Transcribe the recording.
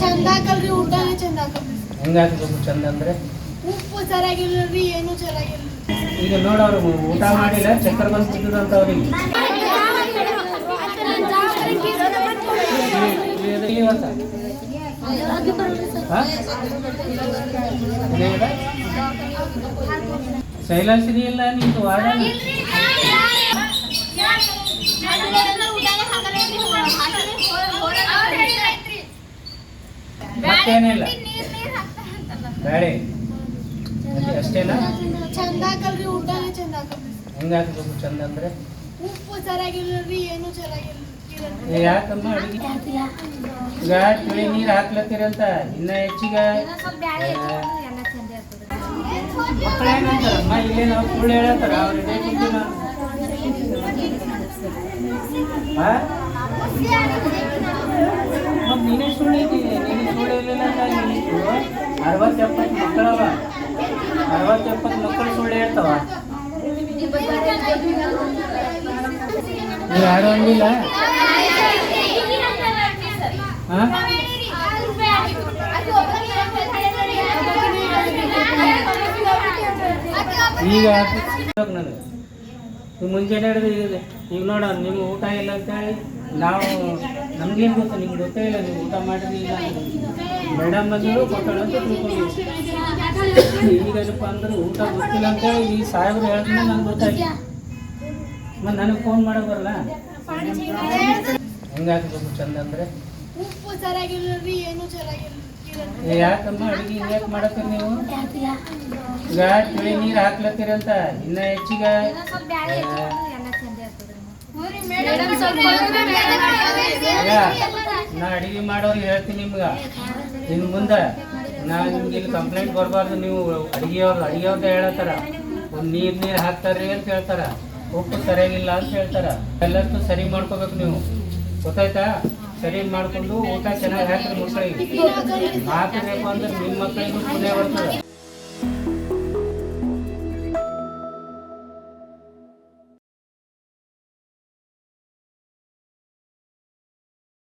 ಚಂದ ಹಾಕಲ್ರಿ ಊಟನೇ ಚಂದ ಹಾಕಲ್ರಿ ಹೆಂಗೆ ಹಾಕ್ಬೇಕು ಚಂದ ಅಂದರೆ? ಉಪ್ಪು ಸರಿಯಾಗಿಲ್ರಿ ಏನು ಚೆನ್ನಾಗಿಲ್ಲ ಈಗ ನೋಡೋರು ಊಟ ಮಾಡಿಲ್ಲ ಚಕ್ಕರ್ ಬಂದು ತಿಂದಂತ ಅವ್ರಿಗೆ ಶೈಲಾಶ್ರೀ ಇಲ್ಲ ನಿಂತು ವಾದ ಮತ್ತೇನಿಲ್ಲ ಬೇಳೆ ಅಷ್ಟೇ- ಅಷ್ಟೇನಾ? ಚಂದ ಹಾಕಲ್ರಿ ಊಟನೇ ಚಂದ ಹಾಕಲ್ರಿ ಹೆಂಗೆ ಹಾಕ್ಬೇಕು ಚಂದ ಅಂದ್ರೆ? ಉಪ್ಪು ಸರಿಯಾಗಿಲ್ರಿ ಏನು ಚೆನ್ನಾಗಿಲ್ಲ ಯಾಕಮ್ಮ ಅಡುಗೆ ಈಗ ತಿಳಿ ನೀರು ಹಾಕ್ಲತ್ತೀರಂತ ಇನ್ನ ಹೆಚ್ಚಿಗೆ ಮಕ್ಕಳೇನಂತಾರಮ್ಮ ಇಲ್ಲೇ ನಾವು ಸುಳ್ಳು ಹೇಳತ್ತಾರ? ಅವ್ರು ಇದೇ ಕುಂತೀವಿ ನಾವು. ಹಾ? ಮತ್ತ್ ನೀನೇ ಸುಳ್ಳು ಇದ್ದೀನಿ ನೀನು ಸುಳ್ಳು ಮಕ್ಕಳು ಸುಳ್ಳು ಹೇಳ್ತಾವ. ನೀವು ಯಾರು ಹಂಗಿಲ್ಲ ಹಾಂ? ಈಗ ನನಗೆ ಮುಂಜಾನೆ ಹಿಡಿದು ಈಗ ನೋಡ ನಿಮ್ಗೆ ಊಟ ಇಲ್ಲ ಅಂತ ಹೇಳಿ ನಾವು ನಮ್ಗೇನು ಗೊತ್ತು? ನಿಮ್ಗೆ ಗೊತ್ತೇ ಇಲ್ಲ ನೀವು ಊಟ ಮಾಡಿದ್ರಿ ಇಲ್ಲ ಮೇಡಮ್ ಬಂದರು ಕೊಟ್ಟಳು ಅಂತ ತಿಳ್ಕೊಂಡಿವಿ ಈಗ ಏನಪ್ಪ ಅಂದ್ರೆ ಊಟ ಗೊತ್ತಿಲ್ಲ ಅಂತೇಳಿ ಈ ಸಾಹೇಬ್ರು ಹೇಳಿದ್ಮೇಲೆ ನಂಗೆ ಗೊತ್ತಾಯ್ತು. ಮತ್ತು ನನಗೆ ಫೋನ್ ಮಾಡಕ್ಕೆ ಬರಲ್ಲ? ಹೆಂಗೆ ಹಾಕ್ಬೇಕು ಚಂದ ಅಂದರೆ? ಉಪ್ಪು ಸರಿಯಾಗಿಲ್ರಿ ಏನು ಚೆನ್ನಾಗಿಲ್ಲ ಏ ಯಾಕಮ್ಮ ಅಡುಗೆ ಯಾಕೆ ಮಾಡತ್ತೀರಿ ನೀವು? ಈಗ ತಿಳಿ ನೀರು ಹಾಕ್ಲತ್ತೀರಂತ ಇನ್ನ ಹೆಚ್ಚಿಗೆ? ನಾ ಅಡಿಗೆ ಮಾಡೋರು ಹೇಳ್ತೀನಿ ನಿಮ್ಗೆ. ಇನ್ನು ಮುಂದೆ. ನಾ ನಿಮ್ಗೆ ಇಲ್ಲಿ ಕಂಪ್ಲೇಂಟ್ ಬರಬಾರ್ದು ನೀವು ಅಡಿಗೆಯವ್ರು ಅಡಿಗೆಯವ್ರ ಹೇಳತ್ತಾರ. ಒಂದು ನೀರು ನೀರು ಹಾಕ್ತಾರ್ರಿ ಅಂತ ಹೇಳ್ತಾರ. ಉಪ್ಪು ಸರಿಯಾಗಿಲ್ಲ ಅಂತ ಹೇಳ್ತಾರ. ಎಲ್ಲರೂ ಸರಿ ಮಾಡ್ಕೋಬೇಕು ನೀವು. ಗೊತ್ತಾಯ್ತಾ? ಸರಿ ಮಾಡ್ಕೊಂಡು ಊಟ ಚೆನ್ನಾಗಿ ಹಾಕ್ರಿ ಮಕ್ಕಳಿಗೆ. ಹಾಕಬೇಕು ಅಂದ್ರೆ ನಿಮ್ಮ ಮಕ್ಕಳಿಗೂ ಪುಣ್ಯ ಬರ್ತದೆ.